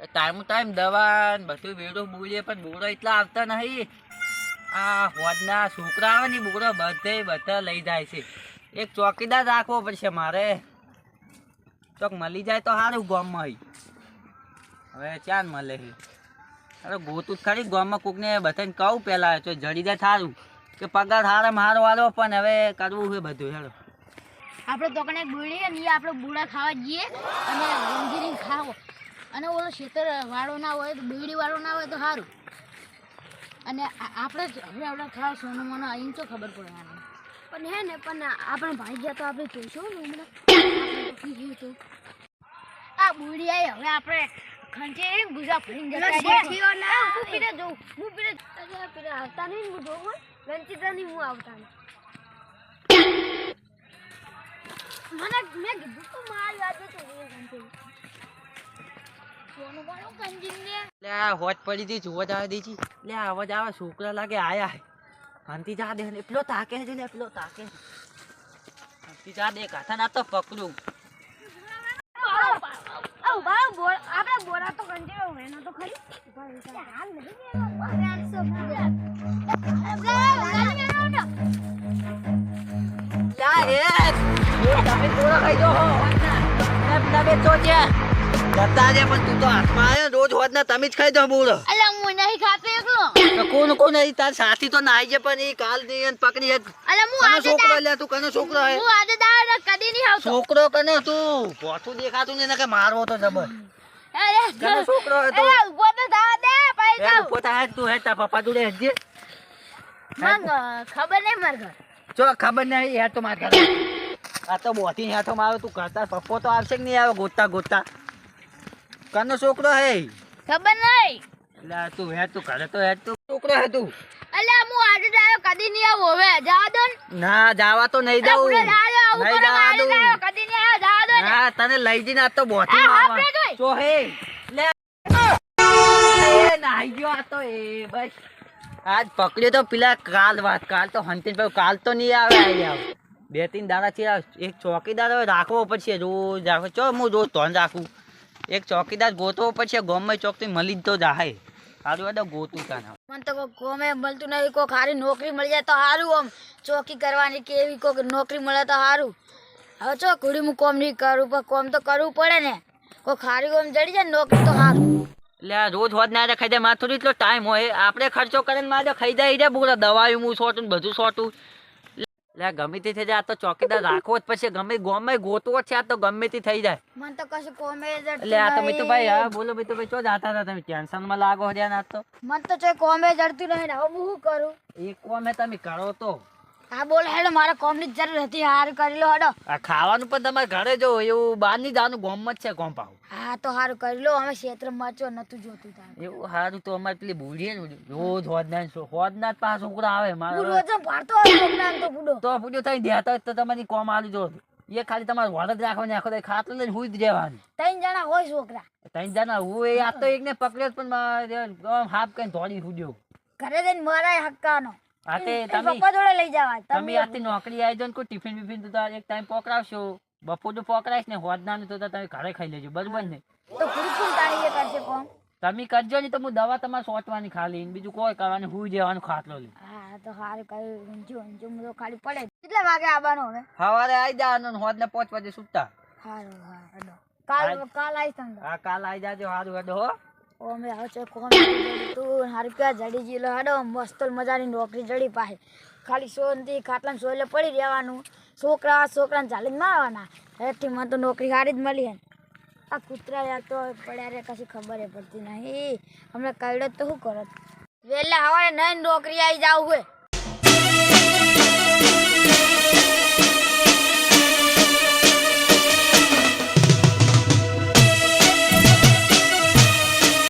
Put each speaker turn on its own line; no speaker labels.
Time time દવા બધું વેડું બોલીએ પણ બોરો એટલા આવતા નહીં. આ હોદના છોકરા આવે ને બોરો બધે બધા લઈ જાય છે. એક ચોકીદાર રાખવો પડશે મારે. ચોક મળી જાય તો સારું ગામમાં હવે ચાન મળે છે અરે ગોતું ખરી ગામમાં કોકને બધાને કહું પહેલાં તો જડી જાય સારું કે પગાર હારે મારો વાળો પણ હવે કરવું છે બધું, હેડો.
આપણે તો કને બોલીએ ને આપણે બુડા ખાવા જઈએ. અને ખાવો. અને ઓલો ખેતર વાળો ના હોય તો બીડી વાળો ના હોય તો સારું અને આપણે હવે આપણે ખાવા સોનું મોનો અહીં તો ખબર પડવાની પણ હે ને પણ આપણે ભાઈ ગયા તો આપણે જોઈશું ને હમણાં. તો આ બુડી આવી હવે આપણે ખંચે ગુજા ફરીને જતા. હું પીને જોઉં હું પીને અરે આવતા નહીં હું જોઉં રંચિતા નહીં હું આવતા નહીં. મને મેં કીધું તો મારી વાત તો
લે. આ પડી હતી જોવા જવા દીધી લે અવાજ આવે છોકરા લાગે આયા હે. જા દે ને પેલો તાકે છે ને પેલો તાકે છે. જા દે કાથા ના તો પકડું.
આવ આપણે બોરા તો કંચી એનો તો ખરી હાલ નથી
લા એ એ તમે થોડો ખાઈ જો એમ તમે તો છે. જતા જે પણ તું તો હાથમાં આવ્યો રોજ હોજ ને તમે જ ખાઈ દો બોલો
અલા હું નહીં ખાતો એકલો.
તો કોણ કોણ એ? તાર સાથી તો નાઈ છે પણ એ કાલની પકડી છે
અલા હું આજે
છોકરો લે તું કનો છોકરો હે?
હું આજે દાડ કદી નહીં આવતો.
છોકરો કનો તું? પોતું દેખાતું ને કે મારવો તો જબર.
અરે
કનો છોકરો હે તું?
ઊભો દે
હે પપ્પા જોડે હેજે.
મંગ ખબર નહીં માર ઘર.
જો ખબર નહીં યાર તો માર ઘરે. આ તો બોથી હેઠો મારો તું કરતા પપ્પો તો આવશે કે નહીં આવે? ગોતા ગોતા કનો છોકરો હે?
ખબર નહીં
લા તું હે તું ઘરે તો હે તું. છોકરો હે તું?
અલે હું આજે જાયો કદી નહીં આવું હવે જા દો ના.
જાવા તો નહીં
આવું
નહીં જવા દઉં.
કદી નહીં આવું જા દો
હા તને લઈ જઈને આ તો બોથી મારવા. જો હે લે. નાઈ ગયો આ તો એ બસ આજ પકડ્યો તો પેલા કાલ વાત કાલ તો હંતીન પર કાલ તો નહીં આવે બે ત્રણ દાડા છે એક ચોકીદાર રાખવો પડશે રોજ રાખો ચો હું રોજ ધોન રાખું. એક ચોકીદાર ગોતવો પછી ગોમય ચોક ચોકથી મળી તો જાય સારું એટલે ગોતું તાના
મને તો ગોમે મળતું નહીં કોઈ સારી નોકરી મળી જાય તો સારું આમ. ચોકી કરવાની કે એવી કોઈ નોકરી મળે તો સારું હવે ચો કુડી હું કોમ નહીં કરું પણ કોમ તો કરવું પડે ને. કોઈ ખારી કોમ જડી જાય નોકરી તો સારું
એટલે રોજ હોત ના ખાઈ જાય માથું એટલો ટાઈમ હોય. આપણે ખર્ચો કરીને મારે ખાઈ જાય રે બોલા દવાયું હું સોટું બધું સોટું. એટલે ગમે તે થઈ જાય. આ તો ચોકીદાર રાખવો જ પછી ગમે ગમે ગોતવો જ છે આ તો ગમે તે થઈ જાય.
મને તો કશું કોમે
એટલે આ તો મિતુ ભાઈ. હા બોલો મિતુ ભાઈ ચો જાતા હતા તમે? ટેન્શનમાં લાગો રહ્યા ના તો
મને તો ચોય કોમે જડતું નહીં હવે હું શું કરું?
એ કોમે તમે કરો તો.
હા બોલ હેડો મારે કોમની જરૂર હતી હાર કરી લો હેડો.
આ ખાવાનું પણ તમારે ઘરે જો એવું બહારની દાનું ગોમ જ છે ગોમ પાવ
હા તો હારું કરી લો અમે ક્ષેત્ર મરચો નતું જોતું તારે
એવું સારું તો અમારે પેલી ભૂલીએ ને રોજ હોદ ના હોદ ના જ પાછા છોકરા આવે મારો
રોજ હોય છોકરાને તો બુડો
તો પૂછ્યું થઈ દેતા તો તમારી કોમ આલી જો એ ખાલી તમારે વળ રાખવાની આખો દાડો ખાટલો લઈને હુઈ જ રહેવાની.
ત્રણ જણા હોય છોકરા.
ત્રણ જણા હું એ આ તો એકને પકડ્યો પણ હાફ કઈ ધોડી હુડ્યો.
ઘરે જઈને મરાય હક્કાનો.
આ તે
એને
તમે
પપ્પા જોડે લઈ જવા
તમે આતે નોકરી આવી ને કોઈ ટિફિન બિફિન તો એક ટાઈમ પોકરાવશો બપોર તો પોકરાઈશ ને હોદનાનું તો તમે ઘરે ખાઈ લેજો બરોબર ને?
તો તારી એ કરશે કોમ
તમે કરજો ને તો હું દવા તમારે સોચવાની ખાલી બીજું કોઈ કરવાની હું જવાનું ખાટલો લઈ
હા તો હારું કર્યું ઊંચું ઊંચું તો ખાલી પડે કેટલા વાગે આવવાનું હવે?
સવારે આવી જવાનું હોદ ને પાંચ વાગે સુતા.
હારું હા કાલ કાલ આવી
હા કાલ આવી જાજો સારું હેડો હો
ઓ મેં હવે છે કોમ તું હારું ક્યાં જડી જીલો? હાડો મસ્ત મજાની નોકરી જડી પાસે ખાલી સોનથી ખાટલામાં સોયલે પડી રહેવાનું. છોકરા, છોકરાને ચાલીને મારવાના હેઠી મને તો નોકરી સારી જ મળી આ કૂતરા યાર તો પડ્યા રે, કશી ખબર પડતી નહીં. હમણાં કઈડત તો શું કરત વહેલા હવારે નહીં નોકરી આવી જાવ હોય